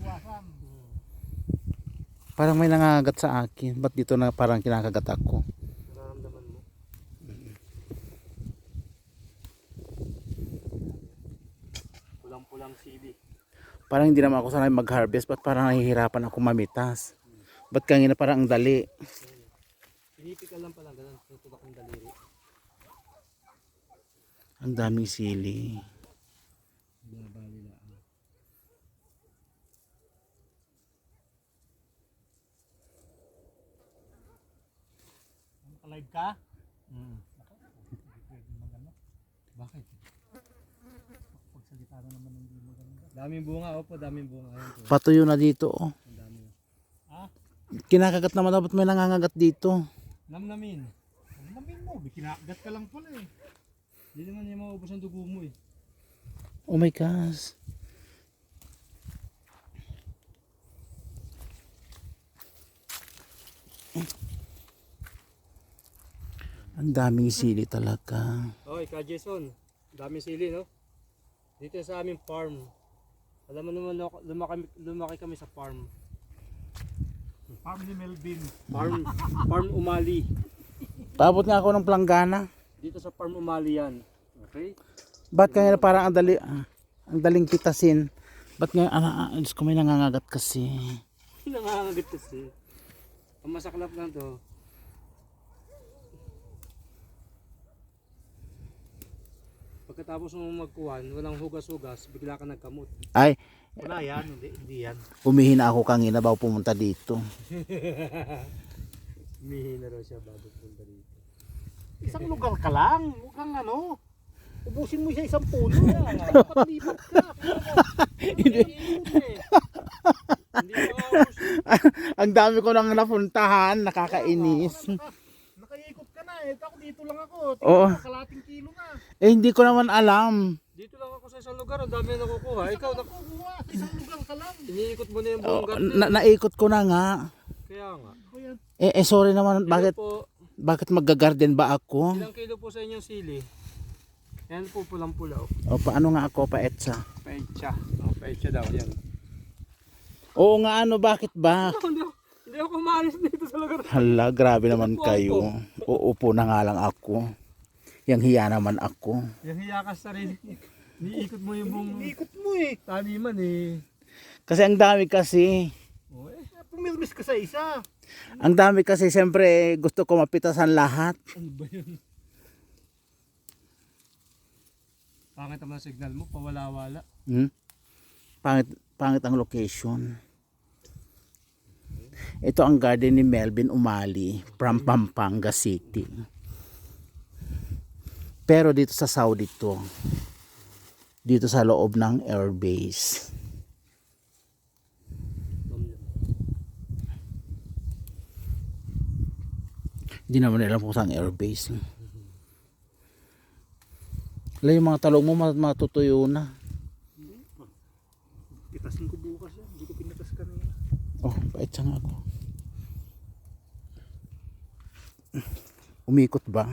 iwasan. Parang may nangangagat sa akin. Ba't dito na parang kinakagat ako? Nararamdaman mo. Pulang-pulang sili. Parang hindi naman ako sanay mag-harvest. Ba't parang nahihirapan ako mamitas? Ba't kanina parang ang dali? Pinipikal lang pala, ganun. Tutulak ang daliri. Ang daming sili. Ka? Mm. Bakit? Pagsalita na naman ng hindi maganda. Daming bunga, opo, daming bunga. Ayan po. Patuyo na dito. Oh. Ang dami. Ha? Kinakagat naman dapat may nangangagat dito. Namnamin. Ano namin mo? May kinagat ka lang pala eh. Hindi naman yung maubos ang dugo mo eh. Oh my gosh. Ang daming sili talaga. Okay, Ka Jason. Daming sili, no? Dito sa aming farm. Alam mo naman, lumaki, lumaki kami sa farm. Farm ni Melvin. Farm, farm Umali. Paabot nga ako ng planggana. Dito sa farm Umali yan. Okay? Ba't kaya parang ang dali, ah, ang daling pitasin? Ba't nga, ah, ah, Diyos ko may nangangagat kasi. Nangangagat kasi. Ang masaklap lang to. Pagkatapos mo magkuhan, walang hugas-hugas, bigla ka nagkamot. Ay, Wala yan, hindi, hindi yan. umihina ako kanina bago pumunta dito. Umihi na raw siya bago punta dito. Isang lugar ka lang. Huwag kang ano. Ubusin mo siya isang puno. Dapat lipat ka. Hindi ang dami ko nang napuntahan, nakakainis. Na eh. Ako dito lang ako. Oo. Tingnan mo, kalating kilo na. Eh, hindi ko naman alam. Dito lang ako sa isang lugar, ang dami na nakukuha. Ikaw, nak- Nakukuha. Isang lugar ka lang. iniikot mo na yung Oh, buong garden. na naikot ko na nga. Kaya nga. Ako yan. Eh, eh sorry naman, Ilan bakit po, bakit magga-garden ba ako? ilang kilo po sa inyong sili? Yan po, pulang-pula. oh. O paano nga ako paetsa? Pecha. Oh, pecha daw, yan. Oo nga ano, bakit ba? hindi, ako- maalis dito sa lugar. Hala, grabe naman kayo. Uupo na nga lang ako. Yang hiya naman ako. Yung hiya ka sa sarili. Niikot mo yung buong Ikot mo eh. taniman eh. Kasi ang dami kasi. Oh, eh. Pumirmis ka sa isa. Ang dami kasi siyempre gusto ko mapitasan lahat. Ano ba yun? Pangit naman ang signal mo, pawala-wala. Hmm? Pangit, pangit ang location. Ito ang garden ni Melvin Umali from Pampanga City. Pero dito sa Saudi to. Dito sa loob ng airbase. Hindi naman alam kung saan airbase. Wala yung mga talong mo mat- matutuyo na. Pitasin ko bukas yan. Hindi ko pinatas kanina. Oh, bait siya nga ako. Umikot ba?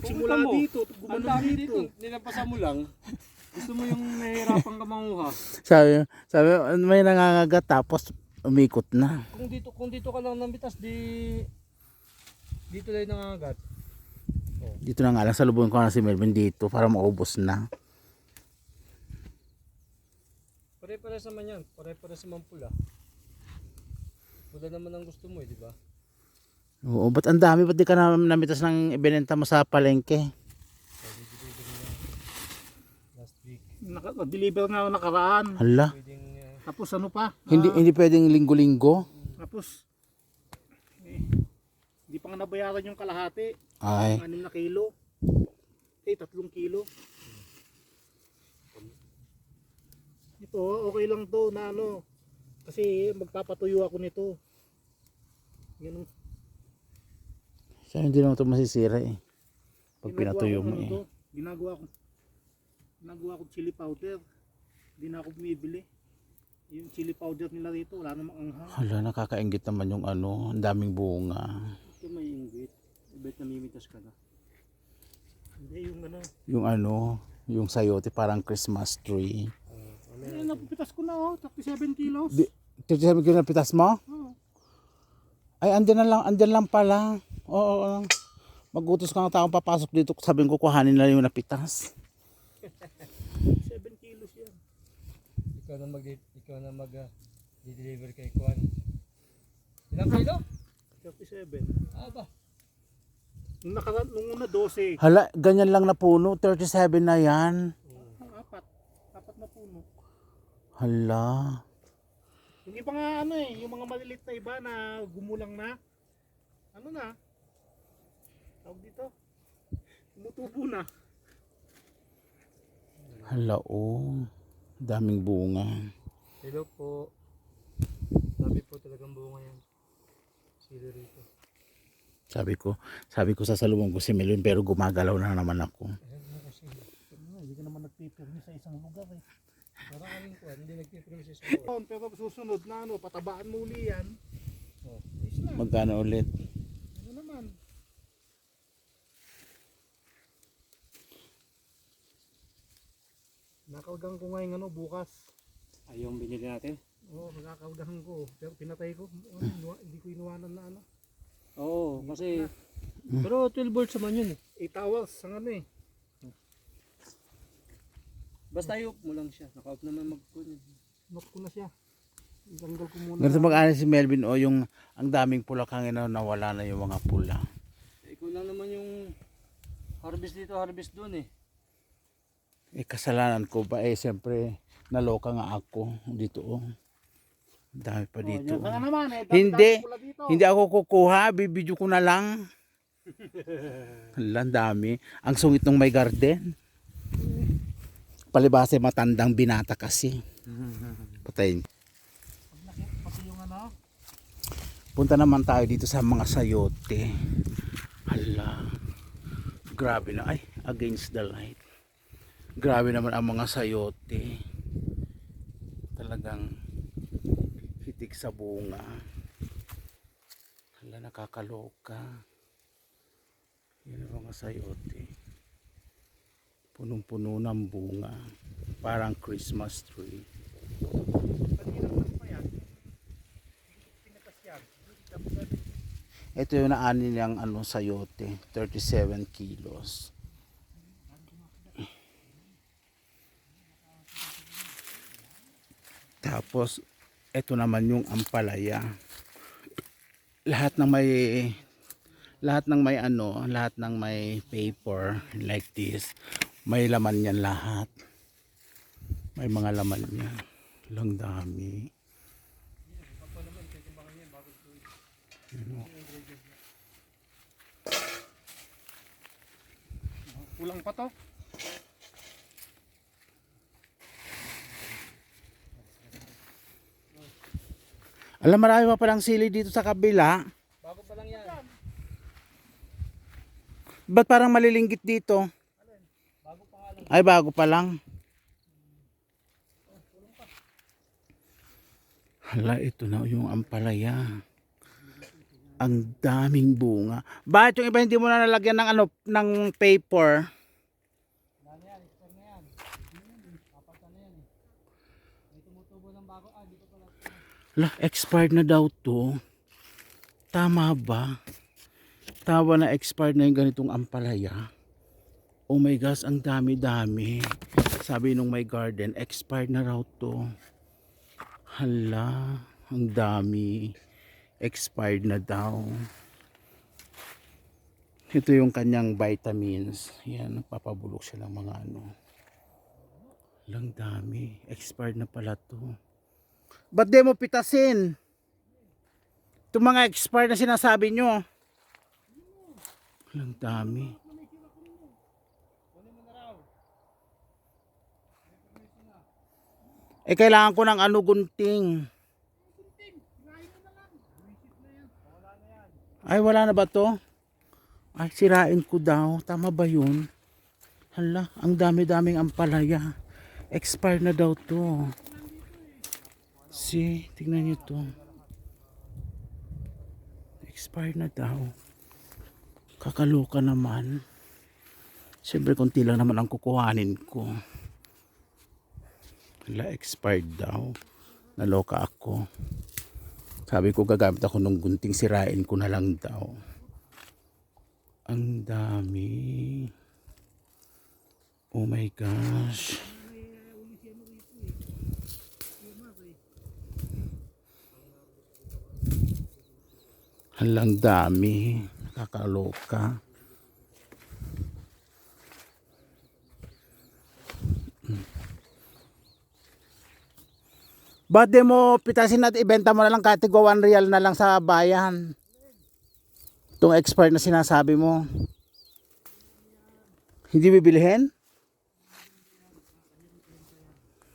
Simula mo. dito, dami dito. dito, nilampasan mo lang. Gusto mo yung nahihirapan ka manguha. Sabi, sabi, may nangangagat tapos umikot na. Kung dito, kung dito ka lang namitas, di dito lang nangangagat. Dito na nga lang, salubungan ko na si Melvin dito para maubos na. Pare-pares naman yan. Pare-pares naman pula. Pula naman ang gusto mo eh, di ba? Oo, ba't ang dami? Ba't di ka na namitas ng ibinenta mo sa palengke? Last week. Naka, deliver na ako nakaraan. Hala, Pwedeng uh, Tapos ano pa? hindi, Ah, hindi pwedeng linggo-linggo. Tapos, eh, hindi pa nga nabayaran yung kalahati. Ay, Anim na kilo. Eh, tatlong kilo. Ito, okay lang to na ano. Kasi magpapatuyo ako nito. Ganun. siya hindi naman ito masisira eh. Pag pinatuyo mo eh. Ginagawa ko. Ginagawa ko chili powder. Hindi na ako bumibili. Yung chili powder nila rito, wala namang anghang. Hala, nakakaingit naman yung ano, ang daming bunga. ito may inggit. Bet namimitas ka na. Hindi yung ano. Yung ano, yung sayote parang Christmas tree. Uh, Eh, napipitas ko na oh, 37 kilos. Di, 37 kilo na pitas mo? Oo. Ay, andyan na lang, andyan lang pala. Oo, oo. Magutos ka ng taong papasok dito, sabihin ko kuhanin na yung napitas. 7 kilos yan. Ikaw na mag ikaw na mag ah, di-deliver kay Kwan. Ilang kilo? 37. Ah ba? Nung, nakara- nung una 12. Hala, ganyan lang na puno, 37 na yan. Ang apat. Apat na puno. Hala. Yung iba nga ano eh, yung mga maliliit na iba na gumulang na. Ano na? Tawag dito. Tumutubo na. Hala, oh. Daming bunga. Hello po. Sabi po talagang bunga yan. Sili rito. Sabi ko, sabi ko sa salubong ko si Melvin pero gumagalaw na naman ako. Ano, hindi ka naman nagpipirmi sa isang lugar eh. Parang aling Kwan, hindi nagpipromise sa Yun, Pero susunod na ano, patabaan mo uli yan. Oh. Na. Magkano ulit? Ano naman? Nakaugang ko ngayon ano, bukas. Ay, yung binili natin? Oo, oh, nakakaudahan ko. Pero pinatay ko. Oh, inuwa- hindi ko inuwanan na ano. Oo, kasi... Pero 12 volts naman yun eh. 8 hours ang ano eh. Basta i-off mo lang siya. Naka-off naman mag Knock ko na siya. Tanggal ko muna. Ganito mag si Melvin o yung ang daming pula kangin na nawala na yung mga pula. Ikaw lang naman yung harvest dito, harvest doon eh. Eh kasalanan ko ba eh siyempre naloka nga ako dito oh. Dami pa dito. Diyan ka na naman eh. Hindi. Dito. Hindi ako kukuha, bibidyo ko na lang. Ang dami. Ang sungit ng may garden. Palibasa matandang binata kasi. Patayin. Punta naman tayo dito sa mga sayote. Hala. Grabe na. Ay, against the light. Grabe naman ang mga sayote. Talagang hitik sa bunga. Hala, nakakaloka. Yan ang mga sayote. Punong-puno ng bunga. Parang Christmas tree. Ito yung naani niyang ano sayote, 37 kilos. Tapos ito naman yung ampalaya. Lahat ng may lahat ng may ano, lahat ng may paper like this, may laman yan lahat. May mga laman niya. Lang dami. Kulang pa to. Alam, marami pa palang sili dito sa kabila. Bago pa lang yan. Ba't parang malilinggit dito? Bago pa nga lang. Ay, bago pa lang. Hala, ito na yung ampalaya. Ang daming bunga. Bakit yung iba hindi mo na nalagyan ng ano ng paper? Hala, expired na daw to. Tama ba? Tawa na expired na yung ganitong ampalaya. Oh my gosh, ang dami-dami. Sabi nung may garden, expired na raw to. Hala, ang dami. Expired na daw. Ito yung kanyang vitamins. Yan, nagpapabulok siya ng mga ano. Lang dami. Expired na pala to. Ba't di mo pitasin? Itong mga expired na sinasabi nyo. Ang dami. Eh kailangan ko ng ano gunting. Ay wala na ba to? Ay sirain ko daw. Tama ba yun? Hala, ang dami-daming ampalaya. Expired na daw to. See, tingnan niyo to. Expired na daw. Kakaloka naman. Siyempre, konti lang naman ang kukuhanin ko. Wala, expired daw. Naloka ako. Sabi ko gagamit ako ng gunting sirain ko na lang daw. Ang dami. Oh my gosh. Halang dami. Nakakaloka. Ba't di mo pitasin at ibenta mo na lang kahit tigwa 1 real na lang sa bayan? Itong expert na sinasabi mo. Hindi bibilihin?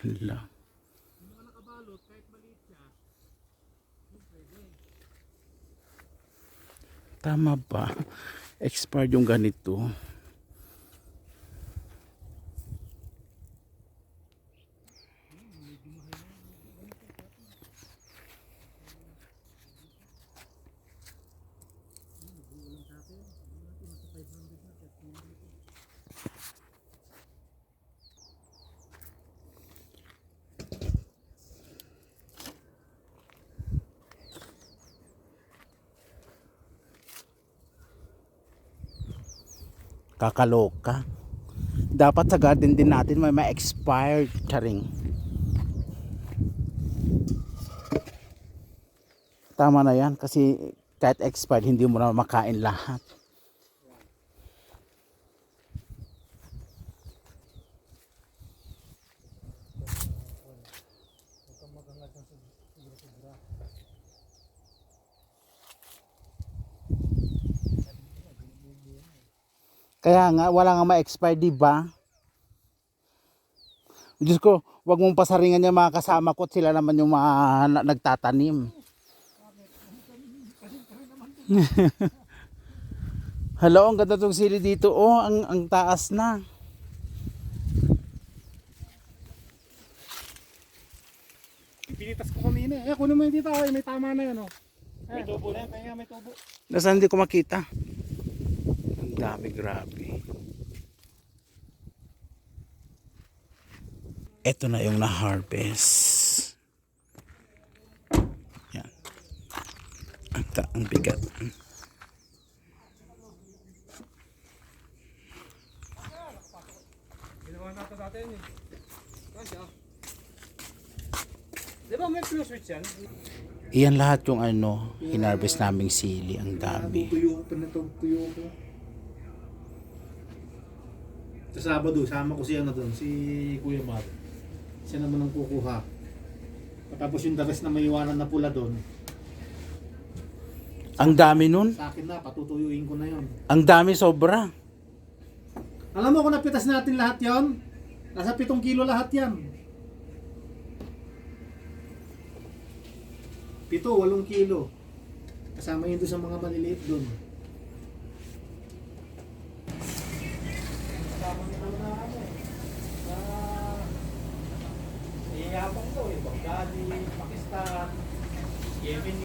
Hala. Tama ba? Expired yung ganito. Kakaloka. Dapat sa garden din natin may ma-expired charing. Tama na yan kasi kahit expired hindi mo na makain lahat. Kaya nga, wala nga ma-expire, di ba? Diyos ko, wag mong pasaringan yung mga kasama ko at sila naman yung mga na- nagtatanim. Hello, ang ganda tong sili dito. Oh, ang, ang taas na. Pinitas ko kanina. Eh, kunin mo yung dito. Ay, may tama na yan, oh. May tubo na. May, may tubo. Nasaan hindi ko makita? Dami, grabe. Ito na yung na-harvest. Yan. Ang, ta- ang bigat. Ginawa natin natin eh. Kasya. Di ba may flow switch yan? Iyan lahat yung ano, hinarvest naming sili. Ang dami. Tuyo ko na to. Tuyo ko. Sa Sabado, sama ko si ano doon, si Kuya Mar. Siya naman ang kukuha. Tapos yung rest na may iwanan na pula doon, Ang dami nun. sa akin na, patutuyuin ko na yon. Ang dami sobra. Alam mo kung napitas natin lahat yon? Nasa 7 kilo lahat yan. Pito, 8 kilo. Kasama yun doon sa mga maliliit doon. Kasama nila na ano eh. Sa... Iyabang to eh. Baghdadi, Pakistan, Yemen